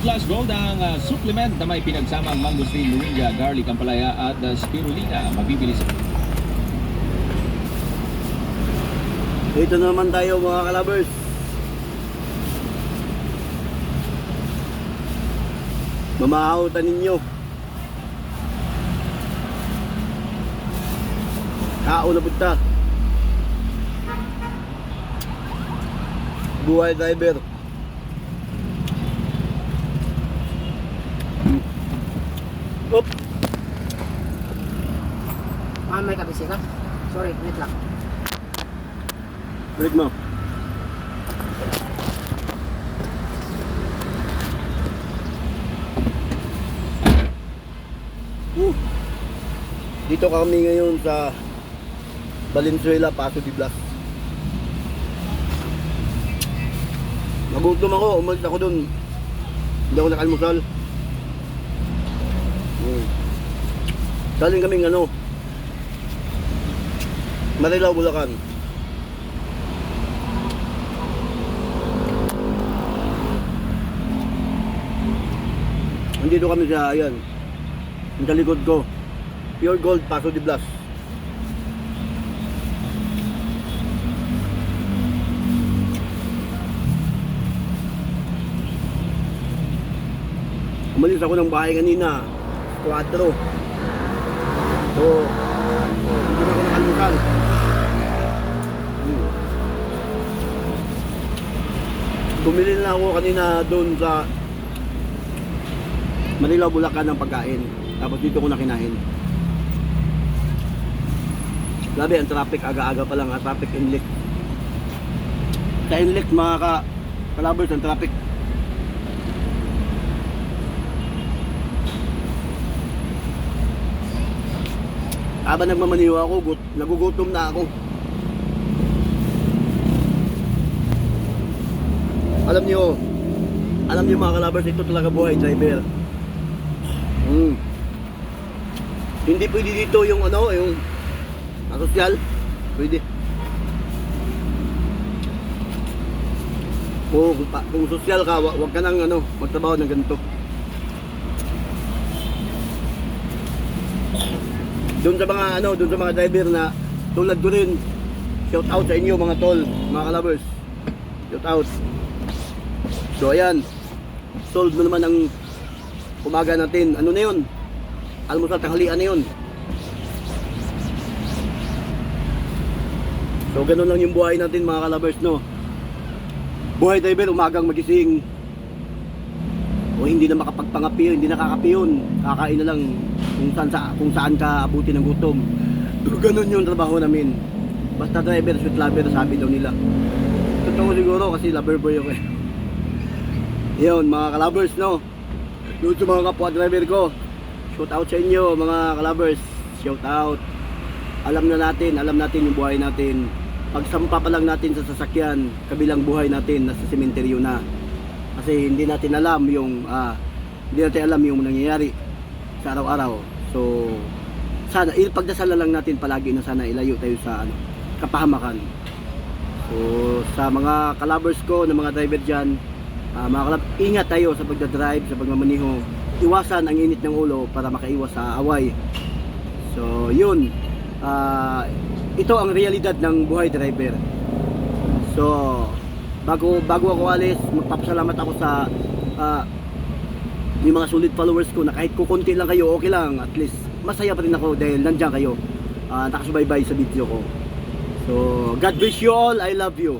Plus Gold ang ah, supplement na may pinagsamang mangosteen, moringa, garlic, ampalaya at ah, spirulina. Mabibili sa Dito na naman tayo mga kalabers. Mamahautan ninyo. Tao na punta. Buhay driver. Op! Ah, may kabisi ka? Sorry, wait lang. Balik mo. Dito kami ngayon sa Valenzuela, Paso de Blas. Nagutom ako, umalis ako dun. Hindi ako nakalmusal. Galing kaming ano, Marilao, Bulacan. Nandito kami sa, ayan, sa likod ko. Pure Gold, Paso de Blas. Umalis ako ng bahay kanina, 4. So, hindi na nakalmukan. Hmm. Bumili na ako kanina doon sa Manila, Bulacan ng pagkain. Tapos dito ko na kinain. Grabe, ang traffic aga-aga pa lang, ang traffic inlet. Sa inlet, mga ka kalabers, ang traffic. Habang nagmamaniwa ako, gut, nagugutom na ako. Alam niyo, alam niyo mga kalabers, ito talaga buhay driver. Hmm. Hindi pwede dito yung ano, yung asosyal. Pwede. Kung, kung sosyal ka, wa- wag ka nang ano, magtrabaho ng ganito. Doon sa mga ano, doon sa mga driver na tulad ko rin. Shout out sa inyo mga tol, mga kalabers. Shout out. So ayan. Solve mo naman ang umaga natin. Ano na yun? Almusal tanghalian na yun. So ganun lang yung buhay natin mga kalabers no. Buhay driver umagang magising. O hindi na makapagpangapi, hindi nakakapiyon. Kakain na lang kung saan, sa, kung saan ka abutin ng gutom. Pero ganun yung trabaho namin. Basta driver, sweet lover, sabi daw nila. Totoo siguro kasi lover boy ako eh. Yun, mga kalabers, no? Doon sa mga kapwa driver ko. Shout out sa inyo, mga kalabers. Shout out. Alam na natin, alam natin yung buhay natin. Pagsampa pa lang natin sa sasakyan, kabilang buhay natin, nasa sementeryo na. Kasi hindi natin alam yung, ah, hindi natin alam yung nangyayari sa araw-araw. So, sana, ipagdasala lang natin palagi na sana ilayo tayo sa ano, kapahamakan. So, sa mga kalabers ko, na mga driver dyan, Ah, mga kalab, ingat tayo sa pagdadrive, sa pagmamaniho. Iwasan ang init ng ulo para makaiwas sa away. So, yun. Ah, ito ang realidad ng buhay driver. So, bago bago ako alis, magpapasalamat ako sa ah, yung mga solid followers ko na kahit kukunti lang kayo, okay lang. At least, masaya pa rin ako dahil nandiyan kayo. Ah, nakasubaybay sa video ko. So, God bless you all. I love you.